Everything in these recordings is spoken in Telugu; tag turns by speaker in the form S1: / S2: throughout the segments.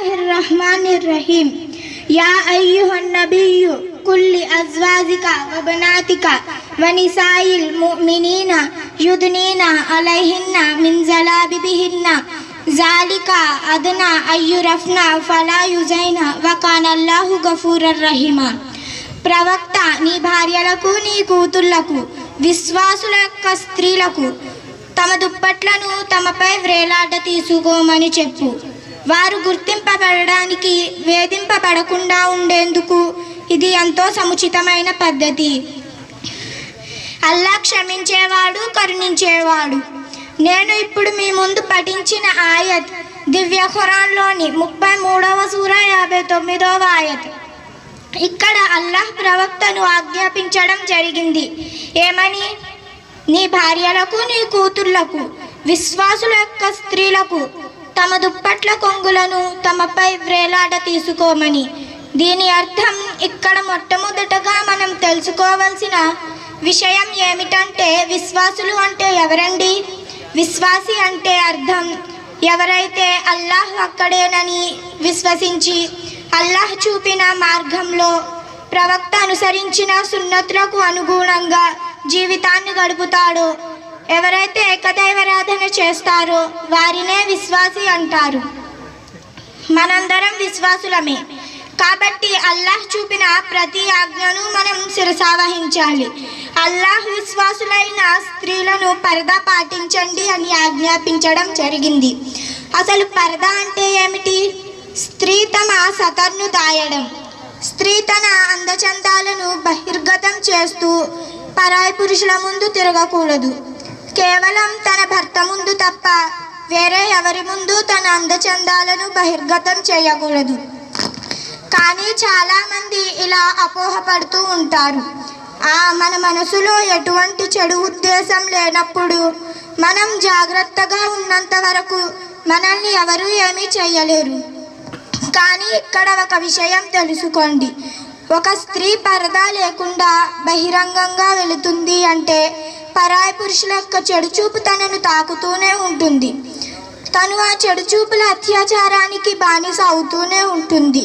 S1: الرحمن الرحيم يا أيها النبي قل لأزواجك وبناتك ونساء المؤمنين يدنين عليهن من جلابيبهن ذلك أدنى أن يرفن فلا يزين وكان الله غفورا رحيما ప్రవక్త నీ భార్యలకు నీ కూతుళ్లకు విశ్వాసుల యొక్క స్త్రీలకు తమ దుప్పట్లను తమపై వ్రేలాట తీసుకోమని చెప్పు వారు గుర్తింపబడడానికి వేధింపబడకుండా ఉండేందుకు ఇది ఎంతో సముచితమైన పద్ధతి. అల్లా క్షమించేవాడు కరుణించేవాడు. నేను ఇప్పుడు మీ ముందు పఠించిన ఆయత్ దివ్య ఖురాన్లోని ముప్పై మూడవ సూర యాభై తొమ్మిదవ ఆయత్. ఇక్కడ అల్లాహ్ ప్రవక్తను ఆజ్ఞాపించడం జరిగింది. ఏమని? నీ భార్యలకు నీ కూతుర్లకు విశ్వాసుల యొక్క స్త్రీలకు తమ దుప్పట్ల కొంగులను తమపై వ్రేలాట తీసుకోమని. దీని అర్థం ఇక్కడ మొట్టమొదటగా మనం తెలుసుకోవాల్సిన విషయం ఏమిటంటే విశ్వాసులు అంటే ఎవరండి? విశ్వాసి అంటే అర్థం ఎవరైతే అల్లాహ్ అక్కడేనని విశ్వసించి అల్లాహ్ చూపిన మార్గంలో ప్రవక్త అనుసరించిన సున్నతులకు అనుగుణంగా జీవితాన్ని గడుపుతాడో ఎవరైతే ఏకదైవరాధన చేస్తారో వారినే విశ్వాసి అంటారు. మనందరం విశ్వాసులమే. కాబట్టి అల్లాహ్ చూపిన ప్రతి ఆజ్ఞను మనం శిరసావహించాలి. అల్లాహ్ విశ్వాసులైన స్త్రీలను పరదా పాటించండి అని ఆజ్ఞాపించడం జరిగింది. అసలు పరదా అంటే ఏమిటి? స్త్రీ తమ సతర్ను దాయడం. స్త్రీ తన అందచందాలను బహిర్గతం చేస్తూ పరాయి పురుషుల ముందు తిరగకూడదు. కేవలం తన భర్త ముందు తప్ప వేరే ఎవరి ముందు తన అందచందాలను బహిర్గతం చేయకూడదు. కానీ చాలామంది ఇలా అపోహపడుతూ ఉంటారు. ఆ మన మనసులో ఎటువంటి చెడు ఉద్దేశం లేనప్పుడు మనం జాగ్రత్తగా ఉన్నంత వరకు మనల్ని ఎవరు ఏమీ చేయలేరు. కానీ ఇక్కడ ఒక విషయం తెలుసుకోండి. ఒక స్త్రీ పరదా లేకుండా బహిరంగంగా వెళుతుంది అంటే పరాయి పురుషుల యొక్క చెడు చూపు తనను తాకుతూనే ఉంటుంది. తను ఆ చెడు చూపుల అత్యాచారానికి బానిస అవుతూనే ఉంటుంది.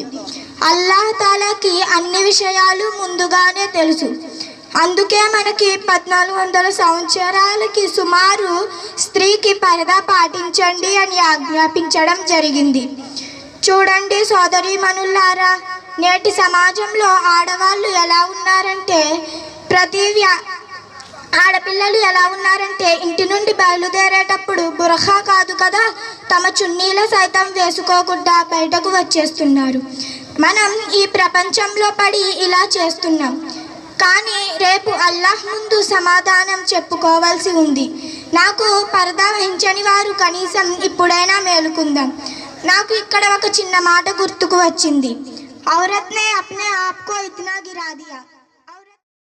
S1: అల్లాహ్ తాలాకి అన్ని విషయాలు ముందుగానే తెలుసు. అందుకే మనకి పద్నాలుగు వందల సంవత్సరాలకి సుమారు స్త్రీకి పరదా పాటించండి అని ఆజ్ఞాపించడం జరిగింది. చూడండి సోదరీమణులారా నేటి సమాజంలో ఆడవాళ్ళు ఎలా ఉన్నారంటే ప్రతి వ్యా ఆడపిల్లలు ఎలా ఉన్నారంటే ఇంటి నుండి బయలుదేరేటప్పుడు బురహా కాదు కదా తమ చున్నీల సైతం వేసుకోకుండా బయటకు వచ్చేస్తున్నారు. మనం ఈ ప్రపంచంలో పడి ఇలా చేస్తున్నాం. కానీ రేపు అల్లాహ్ ముందు సమాధానం చెప్పుకోవాల్సి ఉంది. నాకు పరదా వహించని వారు కనీసం ఇప్పుడైనా మేలుకుందాం. నాకు ఇక్కడ ఒక చిన్న మాట గుర్తుకు వచ్చింది. औरत ने अपने आप को इतना गिरा दिया।